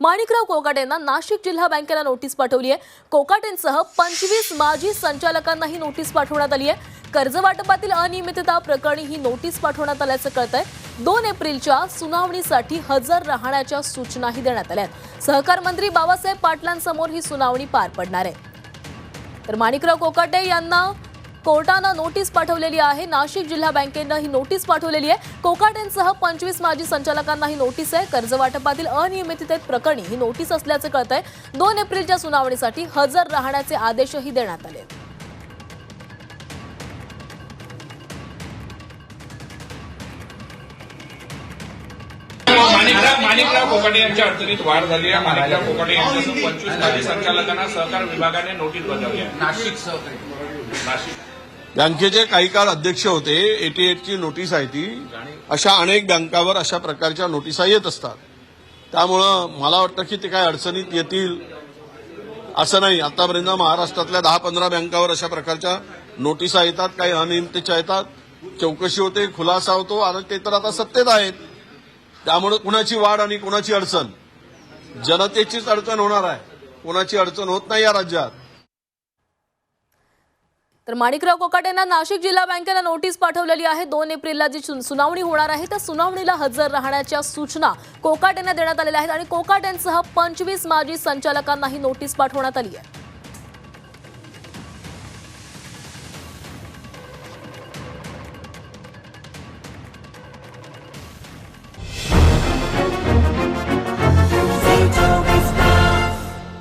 माणिकराव कोकाटेंना नाशिक जिल्हा बँकेला नोटीस पाठवली आहे. कोकाटेंसह पंचवीस माजी संचालकांना ही नोटीस पाठवण्यात आली आहे. कर्जवाटपातील अनियमितता प्रकरणी ही नोटीस पाठवण्यात आल्याचं कळतंय. दोन एप्रिलच्या सुनावणीसाठी हजर राहण्याच्या सूचनाही देण्यात आल्या आहेत. सहकार मंत्री बाबासाहेब पाटलांसमोर ही सुनावणी पार पडणार आहे. तर माणिकराव कोकाटे यांना कोर्टानं नोटीस पाठवलेली आहे. नाशिक जिल्हा बँकेनं ही नोटीस पाठवलेली आहे. कोकाटेंसह पंचवीस माजी संचालकांना ही नोटीस आहे. कर्ज वाटपातील अनियमिततेत प्रकरणी ही नोटीस असल्याचं कळतंय. दोन एप्रिलच्या सुनावणीसाठी हजर राहण्याचे आदेशही देण्यात आले. माणिकराव माणिकराव कोकाटे यांच्या अडचणीत वाढ झाली आहे. माणिकराव कोकाटे यांच्यासह पंचवीस माजी संचालकांना सहकार विभागाने नोटीस बजावली आहे. नाशिक सहकारी. नाशिक. बँकेचे काही काळ अध्यक्ष होते एटी एटची नोटीस आहे ती. अशा अनेक बँकावर अशा प्रकारच्या नोटिसा येत असतात. त्यामुळं मला वाटतं की ते काय अडचणीत येतील असं नाही. आतापर्यंत महाराष्ट्रातल्या दहा पंधरा बँकावर अशा प्रकारच्या नोटिसा येतात काही अनियमिततेच्या येतात. चौकशी होते खुलासा होतो आणि ते तर आता सत्तेत आहेत. त्यामुळे कुणाची वाढ आणि कुणाची अडचण? जनतेचीच अडचण होणार आहे. कुणाची अडचण होत नाही या राज्यात. तर माणिकराव कोकाटेंना नाशिक जिल्हा बँकेनं नोटीस पाठवलेली आहे. दोन एप्रिलला जी सुनावणी होणार आहे त्या सुनावणीला हजर राहण्याच्या सूचना कोकाटेंना देण्यात आलेल्या आहेत आणि कोकाटेंसह पंचवीस माजी संचालकांनाही नोटीस पाठवण्यात आली आहे.